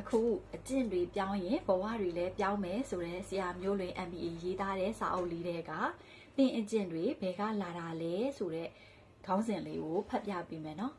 အခုအကျင့်တွေပြောင်းရင်ဘဝတွေလည်းပြောင်းမယ်ဆိုတဲ့ဆရာမျိုးလွင် MBA ရေးသားတဲ့စာအုပ်လေးတွေကသင်အကျင့်တွေဘယ်ကလာတာလဲဆိုတဲ့ခေါင်းစဉ်လေးကိုဖတ်ပြပေးမယ်နော်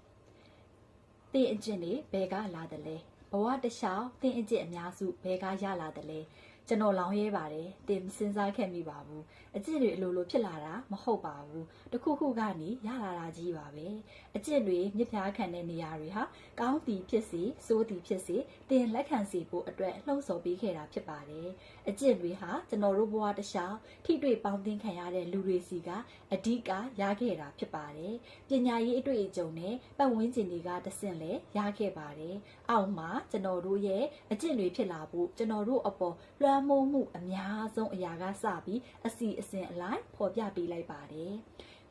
သင်အကျင့်တွေဘယ်ကလာတယ်လဲဘဝတစ်လျှောက်သင်အကျင့်အများစုဘယ်ကရလာတယ်လဲ ကျွန်တော်လောင်းရဲပါတယ်တင်မစဉ်းစားခဲ့မိပါဘူးအကျင့်တွေအလိုလိုဖြစ်လာတာမဟုတ်ပါဘူးတခုခုကနေရလာတာကြီးပါပဲအကျင့်တွေမြစ်ဖျားခံတဲ့နေရာတွေဟာကောင်းသည်ဖြစ်စေဆိုးသည်ဖြစ်စေတင်လက်ခံစီဖို့အတွက်လှုံ့ဆော်ပေးခဲ့တာဖြစ်ပါတယ်အကျင့်တွေဟာကျွန်တော်တို့ဘဝတစ်လျှောက်ထိတွေ့ပေါင်းသင်းခံရတဲ့လူတွေစီကအဓိကရခဲ့တာဖြစ်ပါတယ်ပညာရေးအတွေ့အကြုံနဲ့ပတ်ဝန်းကျင်တွေကတဆင့်လဲရခဲ့ပါတယ်အောက်မှာကျွန်တော်တို့ရဲ့အကျင့်တွေဖြစ်လာဖို့ကျွန်တော်တို့အပေါ်လွှမ်းမိုးမှုအများဆုံးအရာကစပြီးအစီအစဉ်အလိုက်ဖော်ပြပေးလိုက်ပါတယ်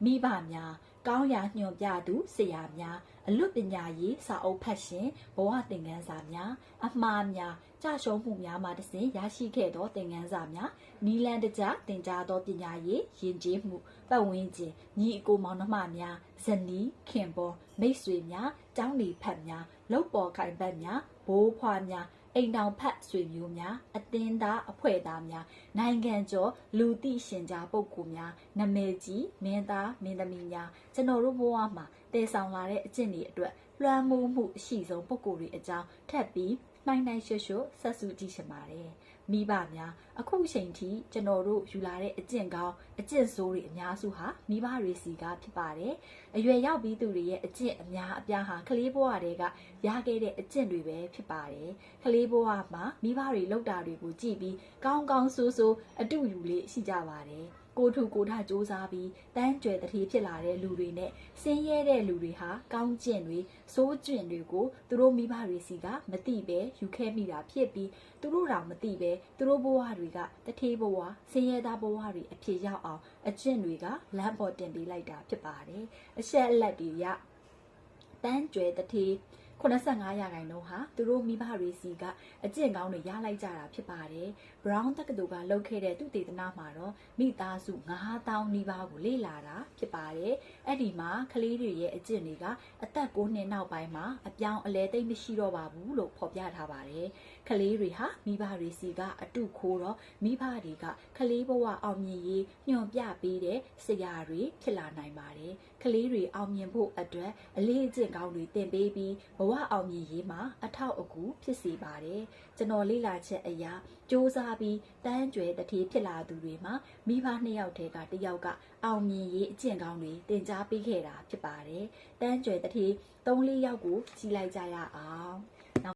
မိဘများကောင်းရာညွှန်ပြသူဆရာများအလွတ်ပညာရေးစာအုပ်ဖတ်ရှင်ဘဝသင်ခန်းစာများအမှားများကြရှုံးမှုများမှတစဉ်ရရှိခဲ့သောသင်ခန်းစာများနီလန်တကြသင်ကြားသောပညာရေးယဉ်ကျေးမှုပတ်ဝန်းကျင်ညီအကိုမောင်နှမများဇနီးခင်ပေါ်မိတ်ဆွေများကျောင်းလီဖတ်များလုပ်ပေါ်ခိုင်ပတ်များဘိုးဖွားများ အိမ်တောင်ဖတ်ဆွေမျိုးများအတင်းသားအဖွဲ့သားများနိုင်ငံကျော်လူသိရှင်ကြားပုဂ္ဂိုလ်များနမဲကြီးမင်းသားမင်းသမီးများကျွန်တော်တို့ဘဝမှာ တည်ဆောင်လာတဲ့အကျင့်တွေအတွက်လွှမ်းမိုးမှုအရှိဆုံးပုဂ္ဂိုလ်တွေအကြောင်းထပ်ပြီးနိုင်နိုင်ရွှွှွဆက်စုကြည့်ချင်ပါတယ်မိဘများအခုချိန်ထိကျွန်တော်တို့ယူလာတဲ့အကျင့်ကောင်းအကျင့်ဆိုးတွေအများစုဟာမိဘတွေစီကဖြစ်ပါတယ်အရွယ်ရောက်ပြီးသူတွေရဲ့အကျင့်အများအပြားဟာကလေးဘဝတည်းကရခဲ့တဲ့အကျင့်တွေပဲဖြစ်ပါတယ်ကလေးဘဝမှာမိဘတွေလောက်တာတွေကိုကြည့်ပြီးကောင်းကောင်းဆိုးဆိုးအတူယူလေးရှိကြပါတယ် ကိုထုကိုထစူးစားပြီးတန်းကြွယ်တတိဖြစ်လာတဲ့လူတွေနဲ့ဆင်းရဲတဲ့လူတွေဟာကောင်းကျင့်တွေစိုးကျင့်တွေကိုသူတို့မိဘတွေစီကမသိပဲယူခဲ့မိတာဖြစ်ပြီးသူတို့တောင်မသိပဲသူတို့ဘဝတွေကတထေးဘဝဆင်းရဲသားဘဝတွေအဖြစ်ရောက်အောင်အကျင့်တွေကလမ်းပေါ်တင်ပေးလိုက်တာဖြစ်ပါတယ်အဆက်အလက်တွေရတန်းကြွယ်တထေး 85ရာခိုင်နှုန်းဟာသူတို့မိဘတွေစီကအကျင့်ကောင်းတွေရလိုက်ကြတာဖြစ်ပါတယ်။ Brown တက္ကသိုလ်ကလုပ်ခဲ့တဲ့သူတေသနမှာတော့မိသားစု9000နီးပါးကိုလေ့လာတာဖြစ်ပါတယ်။အဲ့ဒီမှာကလေးတွေရဲ့အကျင့်တွေကအသက်9နှစ်နောက်ပိုင်းမှာအပြောင်းအလဲသိမ့်မရှိတော့ပါဘူးလို့ဖော်ပြထားပါတယ်။ကလေးတွေဟာမိဘတွေစီကအတုခိုးတော့မိဘတွေကကလေးဘဝအောင်မြင်ရေးညွှန်ပြပေးတဲ့ဆရာတွေဖြစ်လာနိုင်ပါတယ်။ကလေးတွေအောင်မြင်ဖို့အတွက်အလေးအကျင့်ကောင်းတွေသင်ပေးပြီးဘဝအောင်မြင်ရေးမှာအထောက်အကူဖြစ်စေပါတယ်။ကျွန်တော်လေ့လာချက်အရာစ조사ပြီးတန်းကြွယ်တတိဖြစ်လာသူတွေမှာမိဘနှစ်ယောက်တည်းကတစ်ယောက်ကအောင်မြင်ရေးအကျင့်ကောင်းတွေသင်ကြားပေးခဲ့တာဖြစ်ပါတယ်။တန်းကြွယ်တတိ၃-၄ယောက်ကိုကြီးလိုက်ကြရအောင်။